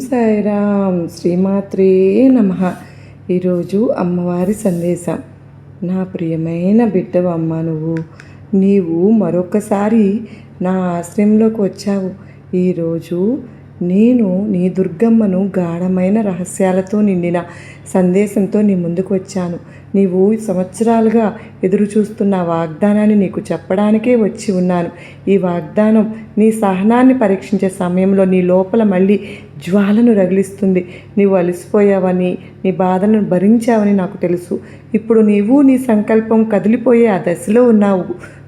సాయిరామ్ శ్రీమాత్రే నమ. ఈరోజు అమ్మవారి సందేశం. నా ప్రియమైన బిడ్డవమ్మ నువ్వు నీవు మరొకసారి నా ఆశ్రయంలోకి వచ్చావు. ఈరోజు నేను నీ దుర్గమ్మను గాఢమైన రహస్యాలతో నిండిన సందేశంతో నీ ముందుకు వచ్చాను. నీవు సంవత్సరాలుగా ఎదురుచూస్తున్న వాగ్దానాన్ని నీకు చెప్పడానికే వచ్చి ఉన్నాను. ఈ వాగ్దానం నీ సహనాన్ని పరీక్షించే సమయంలో నీ లోపల మళ్ళీ జ్వాలను రగిలిస్తుంది. నీవు అలసిపోయావని నీ బాధలను భరించావని నాకు తెలుసు. ఇప్పుడు నీవు నీ సంకల్పం కదిలిపోయే ఆ దశలో ఉన్నావు.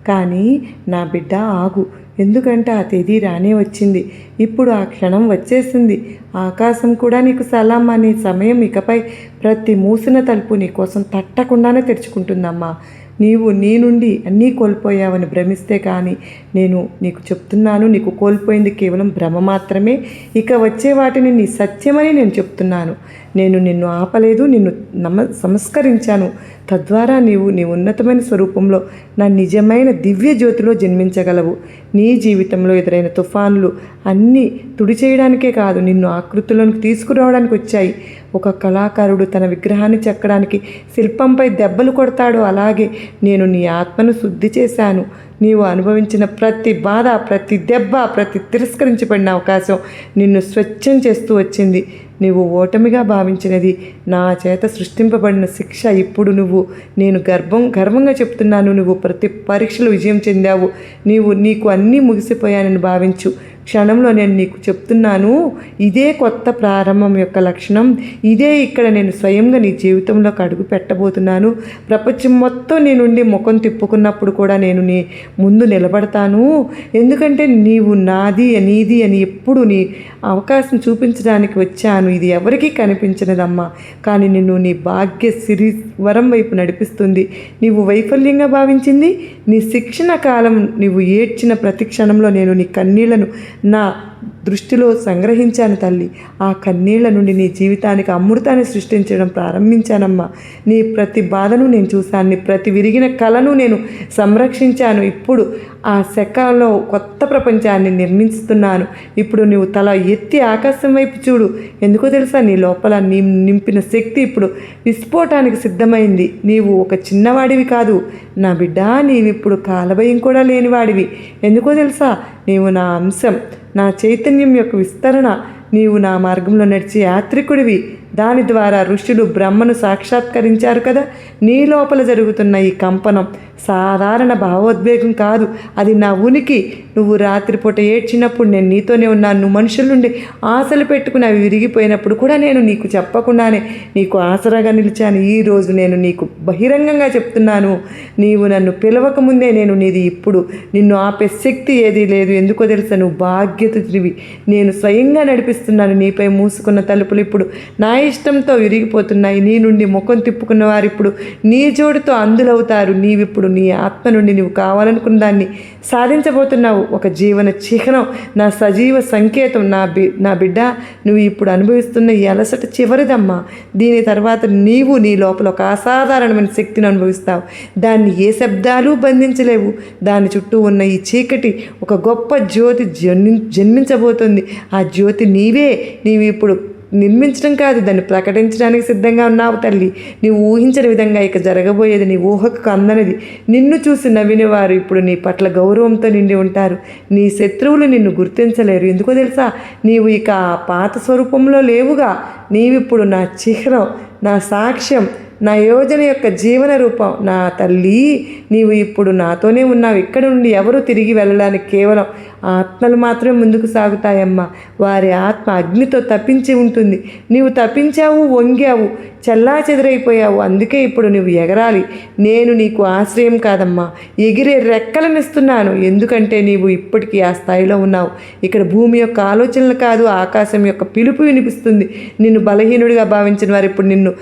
కానీ నా బిడ్డ ఆగు. ఎందుకంటే ఆ తేదీ రానే వచ్చింది. ఇప్పుడు ఆ క్షణం వచ్చేసింది. ఆకాశం కూడా నీకు సలాం అనే సమయం ఇకపై ప్రతి మూసిన తలుపు నీ కోసం తట్టకుండానే తెరుచుకుంటుందమ్మా. నీవు నీ నుండి అన్నీ కోల్పోయావని భ్రమిస్తే కానీ నేను నీకు చెప్తున్నాను. నీకు కోల్పోయింది కేవలం భ్రమ మాత్రమే. ఇక వచ్చే వాటిని నీ సత్యమని నేను చెప్తున్నాను. నేను నిన్ను ఆపలేదు నిన్ను నమ సంస్కరించాను. తద్వారా నీవు నీ ఉన్నతమైన స్వరూపంలో నా నిజమైన దివ్య జ్యోతిలో జన్మించగలవు. నీ జీవితంలో ఎదురైన తుఫాన్లు అన్నీ తుడిచేయడానికే కాదు నిన్ను ఆకృతులను తీసుకురావడానికి వచ్చాయి. ఒక కళాకారుడు తన విగ్రహాన్ని చెక్కడానికి శిల్పంపై దెబ్బలు కొడతాడు. అలాగే నేను నీ ఆత్మను శుద్ధి చేశాను. నీవు అనుభవించిన ప్రతి బాధ ప్రతి దెబ్బ ప్రతి తిరస్కరించబడిన అవకాశం నిన్ను స్వచ్ఛం చేస్తూ వచ్చింది. నీవు ఓటమిగా భావించినది నా చేత సృష్టింపబడిన శిక్ష. ఇప్పుడు నువ్వు నేను గర్వం గర్వంగా చెప్తున్నాను. నువ్వు ప్రతి పరీక్షలు విజయం చెందావు. నీవు నీకు అన్నీ ముగిసిపోయానని భావించు. క్షణంలో నేను నీకు చెప్తున్నాను ఇదే కొత్త ప్రారంభం యొక్క లక్షణం. ఇదే ఇక్కడ నేను స్వయంగా నీ జీవితంలోకి అడుగు పెట్టబోతున్నాను. ప్రపంచం మొత్తం నీ నుండి ముఖం తిప్పుకున్నప్పుడు కూడా నేను నీ ముందు నిలబడతాను. ఎందుకంటే నీవు నాది నీది అని ఎప్పుడు నీ అవకాశం చూపించడానికి వచ్చాను. ఇది ఎవరికీ కనిపించినదమ్మా. కానీ నిన్ను నీ భాగ్య సిరి వరం వైపు నడిపిస్తుంది. నీవు వైఫల్యంగా భావించింది. నీ శిక్షణ కాలం నీవు ఏడ్చిన ప్రతి క్షణంలో నేను నీ కన్నీళ్ళను నా దృష్టిలో సంగ్రహించాను తల్లి. ఆ కన్నీళ్ళ నుండి నీ జీవితానికి అమృతాన్ని సృష్టించడం ప్రారంభించానమ్మా. నీ ప్రతి బాధను నేను చూశాను. నీ ప్రతి విరిగిన కళను నేను సంరక్షించాను. ఇప్పుడు ఆ శకంలో కొత్త ప్రపంచాన్ని నిర్మిస్తున్నాను. ఇప్పుడు నువ్వు తల ఎత్తి ఆకాశం వైపు చూడు. ఎందుకో తెలుసా? నీ లోపల నీ నింపిన శక్తి ఇప్పుడు విస్ఫోటానికి సిద్ధమైంది. నీవు ఒక చిన్నవాడివి కాదు. నా బిడ్డ నీవిప్పుడు కాలభయం కూడా లేనివాడివి. ఎందుకో తెలుసా? నీవు నా అంశం. నా చైతన్యం యొక్క విస్తరణ నీవు నా మార్గంలో నడిచే యాత్రికుడివి. దాని ద్వారా ఋషులు బ్రహ్మను సాక్షాత్కరించారు కదా? నీ లోపల జరుగుతున్న ఈ కంపనం సాధారణ భావోద్వేగం కాదు. అది నా ఉనికి. నువ్వు రాత్రిపూట ఏడ్చినప్పుడు నేను నీతోనే ఉన్నాను. నువ్వు మనుషుల నుండి ఆశలు పెట్టుకుని అవి విరిగిపోయినప్పుడు కూడా నేను నీకు చెప్పకుండానే నీకు ఆసరాగా నిలిచాను. ఈరోజు నేను నీకు బహిరంగంగా చెప్తున్నాను. నీవు నన్ను పిలవక ముందే నేను నీది ఇప్పుడు. నిన్ను ఆపే శక్తి ఏదీ లేదు. ఎందుకో తెలుసా? నువ్వు బాధ్యతవి నేను స్వయంగా నడిపిస్తున్నాను. నీపై మూసుకున్న తలుపులు ఇప్పుడు నా ఇష్టంతో విరిగిపోతున్నాయి. నీ నుండి ముఖం తిప్పుకున్న వారు ఇప్పుడు నీ జోడుతో అందులవుతారు. నీవిప్పుడు నీ ఆత్మ నుండి నువ్వు కావాలనుకున్న దాన్ని సాధించబోతున్నావు. ఒక జీవన చిహ్నం నా సజీవ సంకేతం నా బి నా బిడ్డ నువ్వు ఇప్పుడు అనుభవిస్తున్న ఈ అలసట చివరిదమ్మా. దీని తర్వాత నీవు నీ లోపల ఒక అసాధారణమైన శక్తిని అనుభవిస్తావు. దాన్ని ఏ శబ్దాలు బంధించలేవు. దాని చుట్టూ ఉన్న ఈ చీకటి ఒక గొప్ప జ్యోతి జన్మి జన్మించబోతుంది. ఆ జ్యోతి నీవే. నీవు ఇప్పుడు నిర్మించడం కాదు దాన్ని ప్రకటించడానికి సిద్ధంగా ఉన్నావు తల్లి. నీవు ఊహించని విధంగా ఇక జరగబోయేది నీ ఊహకు అందనిది నిన్ను చూసి నవ్విన వారు ఇప్పుడు నీ పట్ల గౌరవంతో నిండి ఉంటారు. నీ శత్రువులు నిన్ను గుర్తించలేరు. ఎందుకో తెలుసా? నీవు ఇక ఆ పాత స్వరూపంలో లేవుగా. నీవిప్పుడు నా చిహ్నం నా సాక్ష్యం. నా యోజన యొక్క జీవన రూపం. నా తల్లి నీవు ఇప్పుడు నాతోనే ఉన్నావు. ఇక్కడ నుండి ఎవరు తిరిగి వెళ్ళడానికి కేవలం ఆత్మలు మాత్రమే ముందుకు సాగుతాయమ్మా. వారి ఆత్మ అగ్నితో తప్పించి ఉంటుంది. నీవు తప్పించావు వంగావు చల్లా చెదిరైపోయావు. అందుకే ఇప్పుడు నువ్వు ఎగరాలి. నేను నీకు ఆశ్రయం కాదమ్మా. ఎగిరే రెక్కలనిస్తున్నాను. ఎందుకంటే నీవు ఇప్పటికీ ఆ స్థాయిలో ఉన్నావు. ఇక్కడ భూమి యొక్క ఆలోచనలు కాదు ఆకాశం యొక్క పిలుపు వినిపిస్తుంది. నిన్ను బలహీనుడిగా భావించిన వారు ఇప్పుడు నిన్ను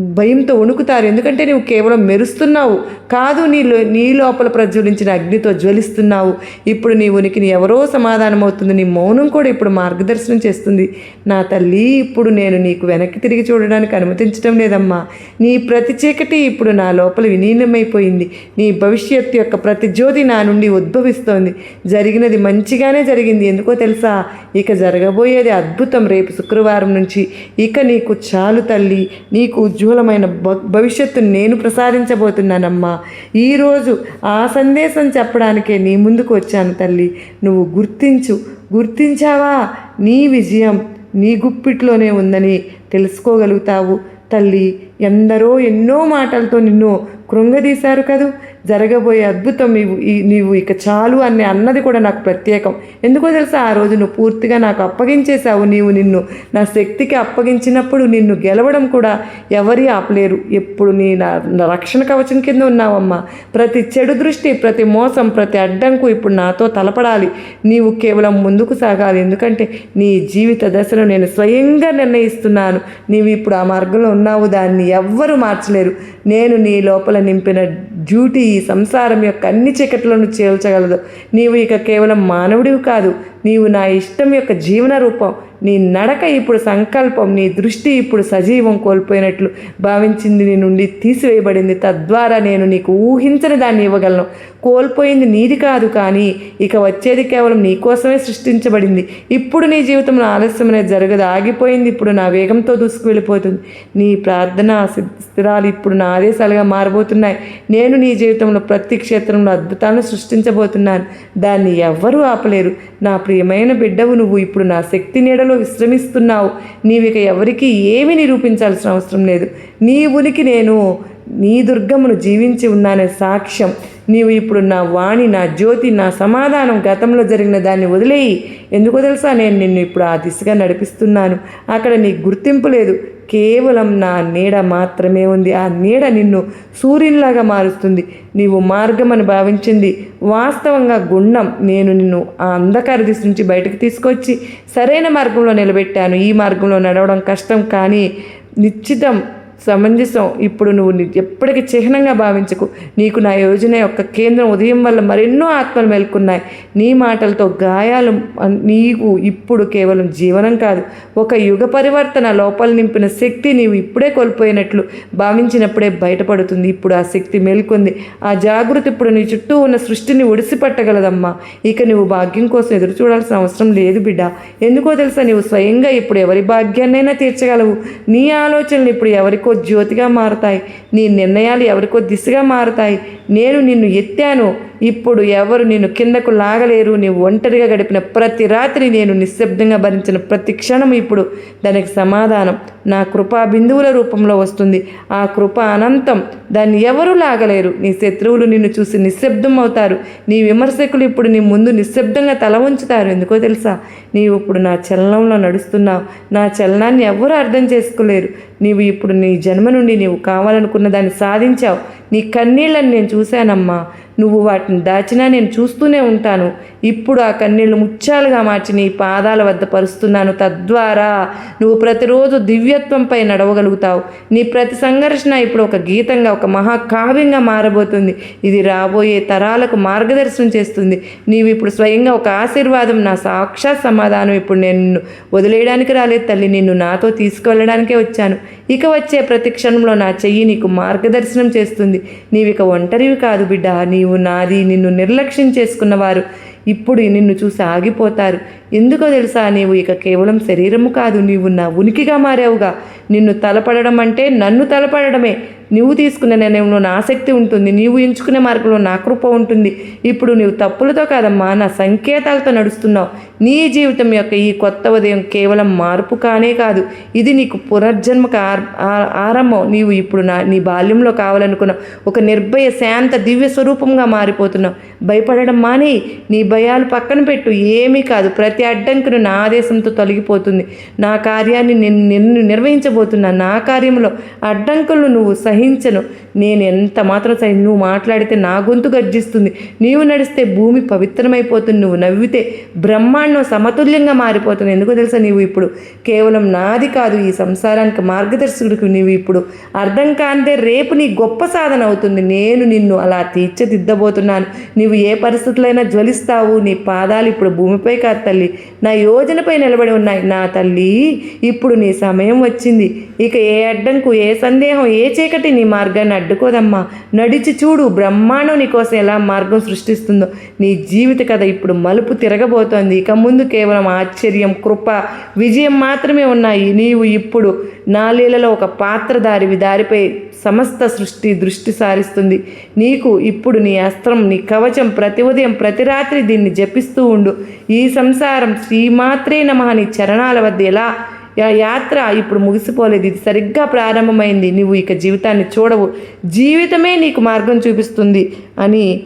భయంతో వణుకుతారు. ఎందుకంటే నువ్వు కేవలం మెరుస్తున్నావు. కాదు నీలో నీ లోపల ప్రజ్వలించిన అగ్నితో జ్వలిస్తున్నావు. ఇప్పుడు నీ ఉనికిని ఎవరో సమాధానం అవుతుంది నీ మౌనం కూడా ఇప్పుడు మార్గదర్శనం చేస్తుంది. నా తల్లి ఇప్పుడు నేను నీకు వెనక్కి తిరిగి చూడడానికి అనుమతించడం లేదమ్మా. నీ ప్రతి చీకటి ఇప్పుడు నా లోపల విలీనమైపోయింది. నీ భవిష్యత్తు యొక్క ప్రతి జ్యోతి నా నుండి ఉద్భవిస్తోంది. జరిగినది మంచిగానే జరిగింది. ఎందుకో తెలుసా? ఇక జరగబోయేది అద్భుతం. రేపు శుక్రవారం నుంచి ఇక నీకు చాలు తల్లి. నీకు ఉజ్వలమైన భవిష్యత్తు నేను ప్రసాదించబోతున్నానమ్మా. ఈరోజు ఆ సందేశం చెప్పడానికే నీ ముందుకు వచ్చాను తల్లి. నువ్వు గుర్తించు గుర్తించావా? నీ విజయం నీ గుప్పిట్లోనే ఉందని తెలుసుకోగలుగుతావు తల్లి. ఎందరో ఎన్నో మాటలతో నిన్ను కృంగదీశారు కదూ? జరగబోయే అద్భుతం నీవు ఈ- నీవు ఇక చాలు అని అన్నది కూడా నాకు ప్రత్యేకం. ఎందుకో తెలుసా? ఆ రోజు నువ్వు పూర్తిగా నాకు అప్పగించేశావు. నీవు నిన్ను నా శక్తికి అప్పగించినప్పుడు నిన్ను గెలవడం కూడా ఎవరి ఆపలేరు. ఎప్పుడు నీ నా నా రక్షణ కవచం కింద ఉన్నావమ్మా. ప్రతి చెడు దృష్టి ప్రతి మోసం ప్రతి అడ్డంకు ఇప్పుడు నాతో తలపడాలి. నీవు కేవలం ముందుకు సాగాలి. ఎందుకంటే నీ జీవిత దశను నేను స్వయంగా నిర్ణయిస్తున్నాను. నీవు ఇప్పుడు ఆ మార్గంలో ఉన్నావు. దాన్ని ఎవ్వరూ మార్చలేరు. నేను నీ లోపల నింపిన డ్యూటీ ఈ సంసారం యొక్క అన్ని చీకట్లను చేల్చగలదు. నీవు ఇక కేవలం మానవుడివి కాదు. నీవు నా ఇష్టం యొక్క జీవన రూపం. నీ నడక ఇప్పుడు సంకల్పం నీ దృష్టి ఇప్పుడు సజీవం కోల్పోయినట్లు భావించింది నీ నుండి తీసివేయబడింది. తద్వారా నేను నీకు ఊహించని దాన్ని ఇవ్వగలను. కోల్పోయింది నీది కాదు కానీ ఇక వచ్చేది కేవలం నీ కోసమే సృష్టించబడింది. ఇప్పుడు నీ జీవితంలో ఆలస్యం అనేది జరగదు. ఆగిపోయింది ఇప్పుడు నా వేగంతో దూసుకు వెళ్ళిపోతుంది నీ ప్రార్థన స్థిరాలు ఇప్పుడు నా ఆదేశాలుగా మారబోతున్నాయి. నేను నీ జీవితంలో ప్రతి క్షేత్రంలో అద్భుతాలను సృష్టించబోతున్నాను. దాన్ని ఎవ్వరూ ఆపలేరు. నా ప్రియమైన బిడ్డవు నువ్వు ఇప్పుడు నా శక్తి నీడలు విశ్రమిస్తున్నావు. నీవిక ఎవరికీ ఏమి నిరూపించాల్సిన అవసరం లేదు. నీ ఉనికి నేను నీ దుర్గమును జీవించి ఉన్నానే సాక్ష్యం. నీవు ఇప్పుడు నా వాణి నా జ్యోతి నా సమాధానం గతంలో జరిగిన దాన్ని వదిలేయి. ఎందుకో తెలుసా? నేను నిన్ను ఇప్పుడు ఆ దిశగా నడిపిస్తున్నాను. అక్కడ నీ గుర్తింపు లేదు. కేవలం నా నీడ మాత్రమే ఉంది. ఆ నీడ నిన్ను సూర్యునిలాగా మారుస్తుంది. నీవు మార్గం అని భావించింది. వాస్తవంగా గుండం నేను నిన్ను ఆ అంధకార దిశ నుంచి బయటకు తీసుకొచ్చి సరైన మార్గంలో నిలబెట్టాను. ఈ మార్గంలో నడవడం కష్టం కానీ నిశ్చితం సమంజసం. ఇప్పుడు నువ్వు ఎప్పటికీ చిహ్నంగా భావించకు. నీకు నా యోజన యొక్క కేంద్రం ఉదయం వల్ల మరెన్నో ఆత్మలు మేల్కొన్నాయి. నీ మాటలతో గాయాలు నీకు ఇప్పుడు కేవలం జీవనం కాదు. ఒక యుగ పరివర్తన లోపల నింపిన శక్తి నీవు ఇప్పుడే కోల్పోయినట్లు భావించినప్పుడే బయటపడుతుంది. ఇప్పుడు ఆ శక్తి మేల్కొంది. ఆ జాగృతి ఇప్పుడు నీ చుట్టూ ఉన్న సృష్టిని ఒడిసిపట్టగలదమ్మా. ఇక నువ్వు భాగ్యం కోసం ఎదురు చూడాల్సిన అవసరం లేదు బిడ్డ. ఎందుకో తెలుసా? నీవు స్వయంగా ఇప్పుడు ఎవరి భాగ్యాన్నైనా తీర్చగలవు. నీ ఆలోచనలు ఇప్పుడు ఎవరికో జ్యోతిగా మారుతాయి. నీ నిర్ణయాలు ఎవరికో దిశగా మారుతాయి. నేను నిన్ను ఎత్తాను. ఇప్పుడు ఎవరు నేను కిందకు లాగలేరు. నీవు ఒంటరిగా గడిపిన ప్రతి రాత్రి నేను నిశ్శబ్దంగా భరించిన ప్రతి క్షణం ఇప్పుడు దానికి సమాధానం. నా కృపా బిందువుల రూపంలో వస్తుంది. ఆ కృప అనంతం. దాన్ని ఎవరూ లాగలేరు. నీ శత్రువులు నిన్ను చూసి నిశ్శబ్దం అవుతారు. నీ విమర్శకులు ఇప్పుడు నీ ముందు నిశ్శబ్దంగా తల ఉంచుతారు ఎందుకో తెలుసా? నీవు ఇప్పుడు నా చలనంలో నడుస్తున్నావు. నా చలనాన్ని ఎవరూ అర్థం చేసుకోలేరు. నీవు ఇప్పుడు నీ జన్మ నుండి నీవు కావాలనుకున్న దాన్ని సాధించావు. నీ కన్నీళ్ళని నేను చూశానమ్మా. నువ్వు వాటిని దాచినా నేను చూస్తూనే ఉంటాను. ఇప్పుడు ఆ కన్నీళ్ళు ముత్యాలుగా మార్చి నీ పాదాల వద్ద పరుస్తున్నాను. తద్వారా నువ్వు ప్రతిరోజు దివ్యత్వంపై నడవగలుగుతావు. నీ ప్రతి సంఘర్షణ ఇప్పుడు ఒక గీతంగా ఒక మహాకావ్యంగా మారబోతుంది. ఇది రాబోయే తరాలకు మార్గదర్శనం చేస్తుంది. నీవు ఇప్పుడు స్వయంగా ఒక ఆశీర్వాదం నా సాక్షాత్ సమాధానం ఇప్పుడు నేను నిన్ను వదిలేయడానికి రాలేదు తల్లి. నిన్ను నాతో తీసుకువెళ్ళడానికే వచ్చాను. ఇక వచ్చే ప్రతి క్షణంలో నా చెయ్యి నీకు మార్గదర్శనం చేస్తుంది. నీవిక ఒంటరివి కాదు బిడ్డ. నీవు నాది. నిన్ను నిర్లక్ష్యం చేసుకున్నవారు ఇప్పుడు నిన్ను చూసి ఆగిపోతారు. ఎందుకో తెలుసా నీవు ఇక కేవలం శరీరము కాదు నీవు నా ఉనికిగా మారావుగా. నిన్ను తలపడడం అంటే నన్ను తలపడడమే. నువ్వు తీసుకునే నిర్ణయంలో నా శక్తి ఉంటుంది నీవు ఎంచుకునే మార్గంలో నా కృప ఉంటుంది. ఇప్పుడు నీవు తప్పులతో కాదమ్మా నా సంకేతాలతో నడుస్తున్నావు. నీ జీవితం యొక్క ఈ కొత్త ఉదయం కేవలం మార్పు కానే కాదు ఇది నీకు పునర్జన్మక ఆర్- ఆరంభం. నీవు ఇప్పుడు నా నీ బాల్యంలో కావాలనుకున్న ఒక నిర్భయ శాంత దివ్య స్వరూపంగా మారిపోతున్నావు. భయపడడం మానే నీ భయాలు పక్కన పెట్టు. ఏమీ కాదు ప్రతి అడ్డంకును నా ఆదేశంతో తొలగిపోతుంది. నా కార్యాన్ని నేను నిన్ను నిర్వహించబోతున్నా నా కార్యంలో అడ్డంకులను నువ్వు సహి సహించను. నేను ఎంత మాత్రం సహి నువ్వు మాట్లాడితే నా గొంతు గర్జిస్తుంది. నీవు నడిస్తే భూమి పవిత్రమైపోతుంది. నువ్వు నవ్వితే బ్రహ్మాండం సమతుల్యంగా మారిపోతుంది. ఎందుకో తెలుసా నీవు ఇప్పుడు? కేవలం నాది కాదు ఈ సంసారానికి మార్గదర్శకుడికి నీవు ఇప్పుడు. అర్థం కాంతే రేపు నీ గొప్ప సాధన అవుతుంది. నేను నిన్ను అలా తీర్చిదిద్దబోతున్నాను. నీవు ఏ పరిస్థితులైనా జ్వలిస్తావు. నీ పాదాలు ఇప్పుడు భూమిపై కాదు తల్లి. నా యోజనపై నిలబడి ఉన్నాయి. నా తల్లి ఇప్పుడు నీ సమయం వచ్చింది. ఇక ఏ అడ్డంకు ఏ సందేహం ఏ చీకటి నీ మార్గాన్ని అడ్డుకోదమ్మా. నడిచి చూడు బ్రహ్మాండం నీకోసం ఎలా మార్గం సృష్టిస్తుందో. నీ జీవిత కథ ఇప్పుడు మలుపు తిరగబోతోంది. ఇక ముందు కేవలం ఆశ్చర్యం కృప విజయం మాత్రమే ఉన్నాయి. నీవు ఇప్పుడు నా లీలలో ఒక పాత్రధారివి. దారిపై సమస్త సృష్టి దృష్టి సారిస్తుంది. నీకు ఇప్పుడు నీ అస్త్రం నీ కవచం ప్రతి ఉదయం ప్రతి రాత్రి దీన్ని జపిస్తూ ఉండు. ఈ సంసారం శ్రీమాత్రే నమ. నీ చరణాల వద్ద ఎలా యాత్ర ఇప్పుడు ముగిసిపోలేదు. ఇది సరిగ్గా ప్రారంభమైంది. నువ్వు ఇక జీవితాన్ని చూడవు. జీవితమే నీకు మార్గం చూపిస్తుంది అని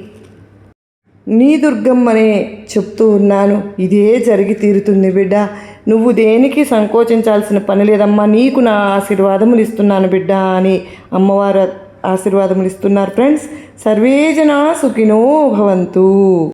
నీ దుర్గమ్మనే చెప్తూ ఉన్నాను. ఇదే జరిగి తీరుతుంది బిడ్డ. నువ్వు దేనికి సంకోచించాల్సిన పని లేదమ్మా? నీకు నా ఆశీర్వాదములు ఇస్తున్నాను బిడ్డ అని అమ్మవారు ఆశీర్వాదములు ఇస్తున్నారు. ఫ్రెండ్స్ సర్వేజన సుఖినో భవంతు.